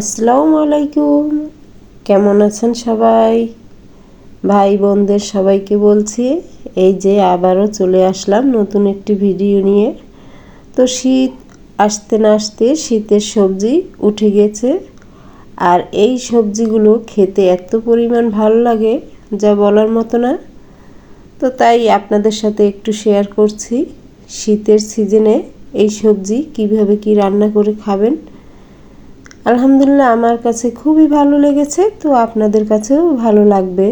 আসসালামু আলাইকুম। কেমন আছেন সবাই? ভাই বোনদের সবাইকে বলছি, এই যে আবারও চলে আসলাম নতুন একটি ভিডিও নিয়ে। তো শীত, আসতে না আসতে শীতের সবজি উঠে গেছে। আর এই সবজিগুলো খেতে এত পরিমাণ ভালো লাগে, যা বলার মতো না। তো তাই আপনাদের সাথে একটু শেয়ার করছি, শীতের সিজনে এই সবজি কীভাবে কি রান্না করে খাবেন। আলহামদুলিল্লাহ, আমার কাছে খুবই ভালো লেগেছে, তো আপনাদের কাছেও ভালো লাগবে।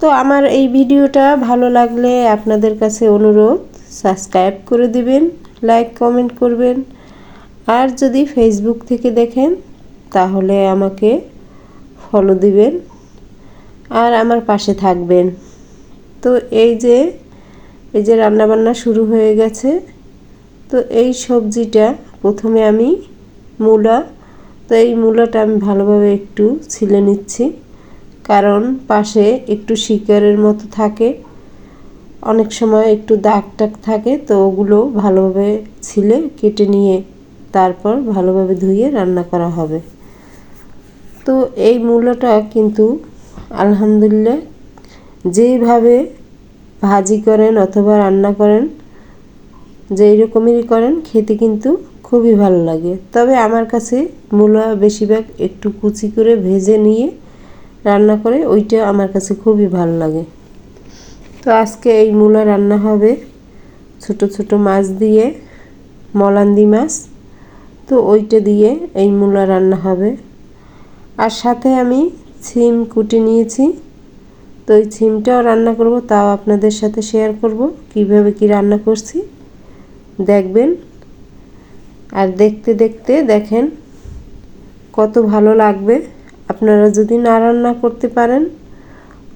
তো আমার এই ভিডিওটা ভালো লাগলে আপনাদের কাছে অনুরোধ, সাবস্ক্রাইব করে দিবেন, লাইক, কমেন্ট করবেন। আর যদি ফেসবুক থেকে দেখেন, তাহলে আমাকে ফলো দিবেন আর আমার পাশে থাকবেন। তো এই যে এই যে রান্নাবান্না শুরু হয়ে গেছে, তো এই সবজিটা প্রথমে আমি মূলা তো এই মূলাটা আমি ভালোভাবে একটু ছিলে নিচ্ছি। কারণ পাশে একটু শিকারের মতো থাকে। অনেক সময় একটু দাগ টাগ থাকে, তো ওগুলো ভালোভাবে ছিলে কেটে নিয়ে তারপর ভালোভাবে ধুয়ে রান্না করা হবে। তো এই মূলাটা কিন্তু আলহামদুলিল্লাহ যেইভাবে ভাজি করেন অথবা রান্না করেন যেই রকমেরই করেন, খেতে কিন্তু খুবই ভালো লাগে। তবে আমার কাছে মূলা বেশিরভাগ একটু কুচি করে ভেজে নিয়ে রান্না করে, ওইটা আমার কাছে খুবই ভালো লাগে। তো আজকে এই মূলা রান্না হবে ছোট ছোট মাছ দিয়ে, মলান্দি মাছ। তো ওইটা দিয়ে এই মূলা রান্না হবে। আর সাথে আমি ছিম কুটি নিয়েছি। তো ওই ছিমটাও রান্না করব, তাও আপনাদের সাথে শেয়ার করব, কীভাবে কি রান্না করছি। দেখবেন আর দেখতে দেখতে দেখেন কত ভালো লাগবে। আপনারা যদি না রান্না করতে পারেন,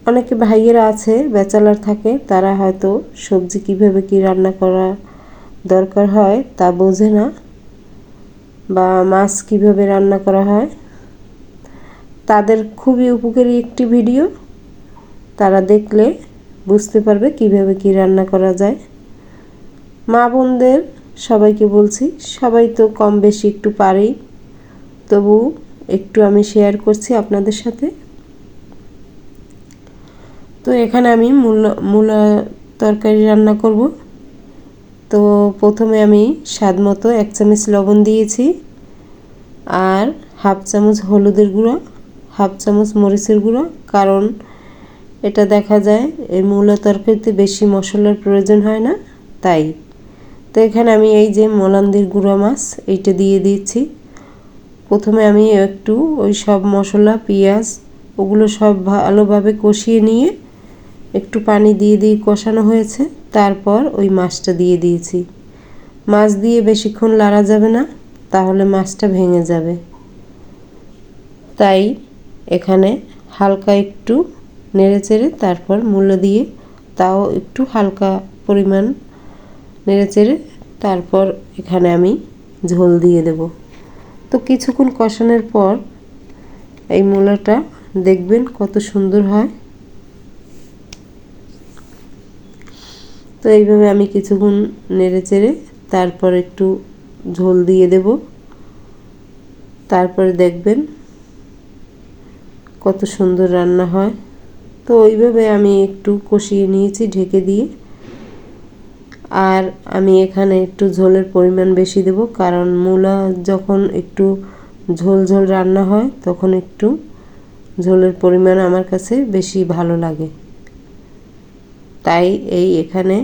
অনেকে ভাইয়েরা আছে, ব্যাচেলার থাকে, তারা হয়তো সবজি কীভাবে কি রান্না করা দরকার হয় তা বোঝে না বা মাছ কীভাবে রান্না করা হয়। তাদের খুবই উপকারী একটি ভিডিও। তারা দেখলে বুঝতে পারবে কীভাবে কি রান্না করা যায়। মা বোনদের সবাইকে বলছি, সবাই তো কম বেশি একটু পারেই। তবু একটু আমি শেয়ার করছি আপনাদের সাথে। তো এখানে আমি মূলা মূলা তরকারি রান্না করব। তো প্রথমে আমি স্বাদ মতো এক চামচ লবণ দিয়েছি আর হাফ চামচ হলুদের গুঁড়ো, হাফ চামচ মরিচের গুঁড়ো, কারণ এটা দেখা যায় এই মূলা তরকারিতে বেশি মশলার প্রয়োজন হয় না, তাই। তো এখানে আমি এই যে মলান্দির গুঁড়া মাছ, এইটা দিয়ে দিচ্ছি প্রথমে আমি একটু ওই সব মশলা, পেঁয়াজ, ওগুলো সব ভালোভাবে কষিয়ে নিয়ে একটু পানি দিয়ে দিয়ে কষানো হয়েছে। তারপর ওই মাছটা দিয়ে দিয়েছি। মাছ দিয়ে বেশিক্ষণ লাড়া যাবে না, তাহলে মাছটা ভেঙে যাবে। তাই এখানে হালকা একটু নেড়ে চেড়ে তারপর মূল্য দিয়ে তাও একটু হালকা পরিমাণ নেড়ে চেড়ে তারপর এখানে আমি ঝোল দিয়ে দেব। তো কিছুক্ষণ কষানোর পর এই মূলাটা দেখবেন কত সুন্দর হয়। তো এইভাবে আমি কিছুক্ষণ নেড়ে চেড়ে তারপর একটু ঝোল দিয়ে দেব। তারপরে দেখবেন কত সুন্দর রান্না হয়। তো ওইভাবে আমি একটু কষিয়ে নিয়েছি ঢেকে দিয়ে। আর আমি এখানে একটু ঝোলের পরিমাণ বেশি দেব, কারণ মূলা যখন একটু ঝোল ঝোল রান্না হয়, তখন একটু ঝোলের পরিমাণ আমার কাছে বেশি ভালো লাগে। তাই এই এখানে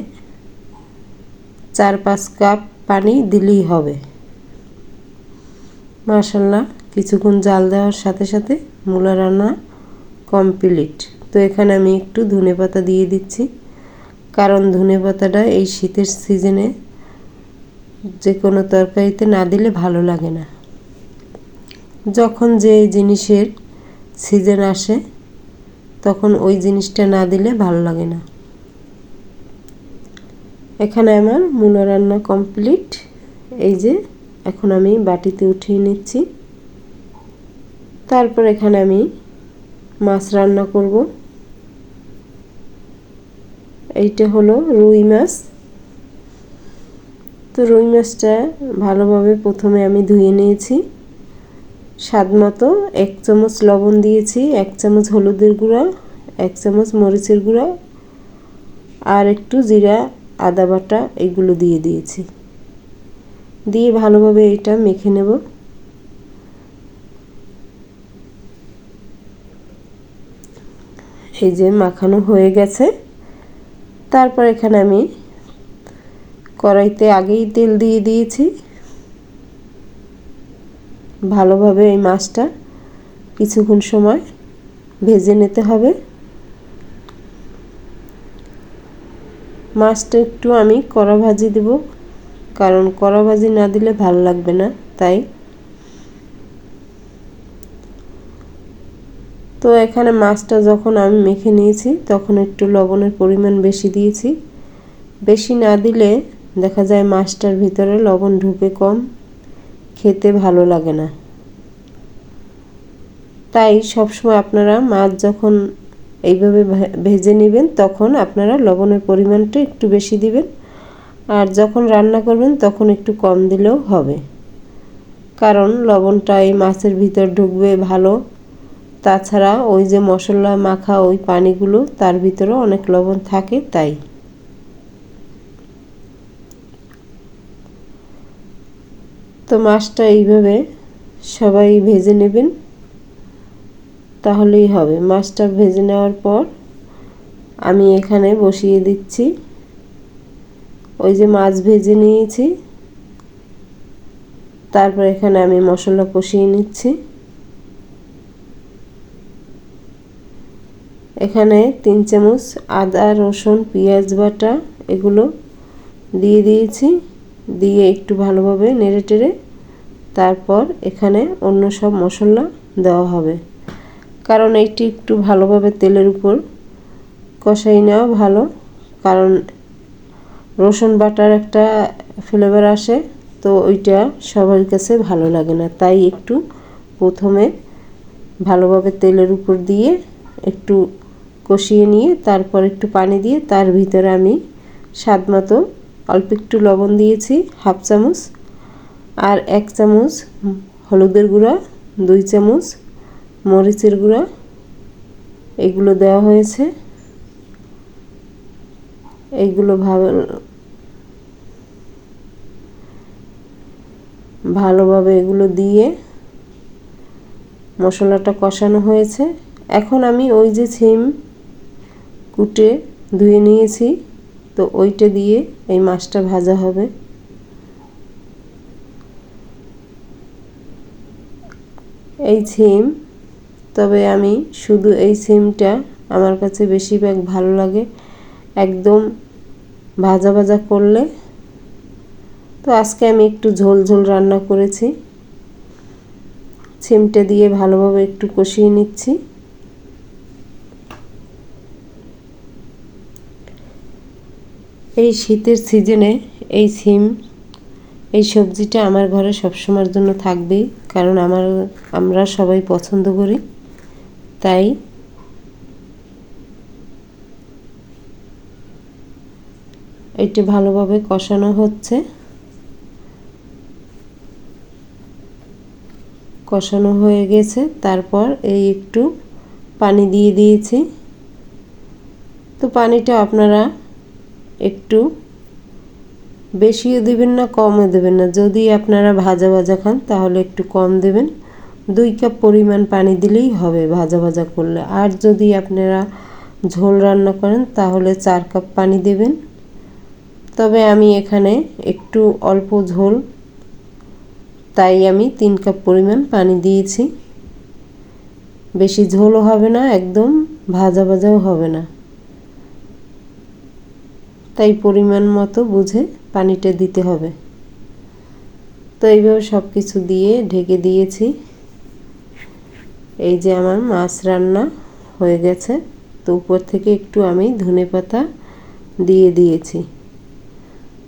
চার পাঁচ কাপ পানি দিলেই হবে। মাসাল্লাহ কিছুক্ষণ জাল দেওয়ার সাথে সাথে মূলা রান্না কমপ্লিট। তো এখানে আমি একটু ধনে পাতা দিয়ে দিচ্ছি। কারণ ধনে পাতাটা এই শীতের সিজনে যে কোনো তরকারিতে না দিলে ভালো লাগে না। যখন যে জিনিসের সিজন আসে, তখন ওই জিনিসটা না দিলে ভালো লাগে না। এখানে আমার মূলা রান্না কমপ্লিট। এই যে, এখন আমি বাটিতে উঠিয়ে নিচ্ছি। তারপর এখানে আমি মাছ রান্না করব। এইটা হলো রুই মাছ। তো রুই মাছটা ভালোভাবে প্রথমে আমি ধুয়ে নিয়েছি। স্বাদ মতো এক চামচ লবণ দিয়েছি, এক চামচ হলুদের গুঁড়া, এক চামচ মরিচের গুঁড়া আর একটু জিরা, আদা বাটা এগুলো দিয়ে দিয়েছি। দিয়ে ভালোভাবে এটা মেখে নেব। এই যে মাখানো হয়ে গেছে। তারপর এখানে আমি কড়াইতে আগেই তেল দিয়ে দিয়েছি। ভালোভাবে এই মাছটা কিছুক্ষণ সময় ভেজে নিতে হবে। মাছটা একটু আমি কড়া ভাজি দেব, কারণ কড়া ভাজি না দিলে ভালো লাগবে না, তাই তো এখানে মাছটা যখন আমি মেখে নিয়েছি, তখন একটু লবণের পরিমাণ বেশি দিয়েছি। বেশি না দিলে দেখা যায় মাছটার ভিতরে লবণ ঢুকে কম, খেতে ভালো লাগে না। তাই সবসময় আপনারা মাছ যখন এইভাবে ভেজে নেবেন, তখন আপনারা লবণের পরিমাণটা একটু বেশি দিবেন। আর যখন রান্না করবেন, তখন একটু কম দিলেও হবে। কারণ লবণটা এই মাছের ভিতর ঢুকবে ভালো। তাছাড়া ওই যে মশলা মাখা ওই পানিগুলো, তার ভিতরে অনেক লবণ থাকে, তাই। তো মাছটা এইভাবে সবাই ভেজে নেবেন। তাহলেই হবে। মাছটা ভেজে নেওয়ার পর আমি এখানে বসিয়ে দিচ্ছি। ওই যে মাছ ভেজে নিয়েছি। তারপর এখানে আমি মশলা কষিয়ে নিচ্ছি। এখানে তিন চামচ আদা, রসুন, পেঁয়াজ বাটা এগুলো দিয়ে দিয়েছি। দিয়ে একটু ভালোভাবে নেড়ে টেড়ে তারপর এখানে অন্য সব মশলা দেওয়া হবে। কারণ এইটি একটু ভালোভাবে তেলের উপর কষাই নেওয়া ভালো। কারণ রসুন বাটার একটা ফ্লেভার আসে, তো ওইটা সবার কাছে ভালো লাগে না। তাই একটু প্রথমে ভালোভাবে তেলের উপর দিয়ে একটু কষিয়ে নিয়ে তারপর একটু পানি দিয়ে তার ভিতরে আমি স্বাদ মতো অল্প একটু লবণ দিয়েছি, হাফ চামচ। আর এক চামচ হলুদের গুঁড়া, দুই চামচ মরিচের গুঁড়া, এগুলো দেওয়া হয়েছে। এইগুলো ভালো ভালোভাবে এগুলো দিয়ে মশলাটা কষানো হয়েছে। এখন আমি ওই যে ছিম কুটে ধুয়ে নিয়েছি। তো ওইটা দিয়ে এই মাছটা ভাজা হবে। এই ছিম, তবে আমি শুধু এই সিমটা আমার কাছে বেশিরভাগ ভালো লাগে। একদম ভাজা ভাজা করলে। তো আজকে আমি একটু ঝোল ঝোল রান্না করেছি। সিমটা দিয়ে ভালোভাবে একটু কষিয়ে নিচ্ছি। এই শীতের সিজনে এই সিম, এই সবজিটা আমার ঘরে সবসময়ের জন্য থাকবেই। কারণ আমার, আমরা সবাই পছন্দ করি। তাই এটি ভালোভাবে কষানো হচ্ছে। কষানো হয়ে গেছে। তারপর এই একটু পানি দিয়ে দিয়েছি। তো পানিটা আপনারা একটু বেশিও দেবেন না, কমও দেবেন না। যদি আপনারা ভাজা ভাজা খান, তাহলে একটু কম দেবেন। দুই কাপ পরিমাণ পানি দিলেই হবে ভাজা ভাজা করলে। আর যদি আপনারা ঝোল রান্না করেন, তাহলে চার কাপ পানি দেবেন। তবে আমি এখানে একটু অল্প ঝোল, তাই আমি তিন কাপ পরিমাণ পানি দিয়েছি। বেশি ঝোলও হবে না, একদম ভাজা ভাজাও হবে না। তাই পরিমাণ মতো বুঝে পানিটা দিতে হবে। তো এইভাবে সব কিছু দিয়ে ঢেকে দিয়েছি। এই যে আমার মাছ রান্না হয়ে গেছে। তো উপর থেকে একটু আমি ধনে পাতা দিয়ে দিয়েছি।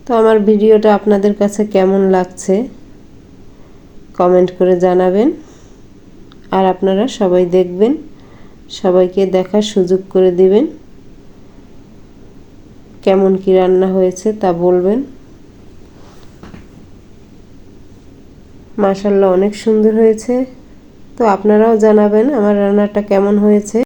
তো আমার ভিডিওটা আপনাদের কাছে কেমন লাগছে কমেন্ট করে জানাবেন। আর আপনারা সবাই দেখবেন, সবাইকে দেখার সুযোগ করে দিবেন। কেমন কি রান্না হয়েছে তা বলবেন? মাশাল্লাহ অনেক সুন্দর হয়েছে। তো আপনারাও জানাবেন আমার রান্নাটা কেমন হয়েছে।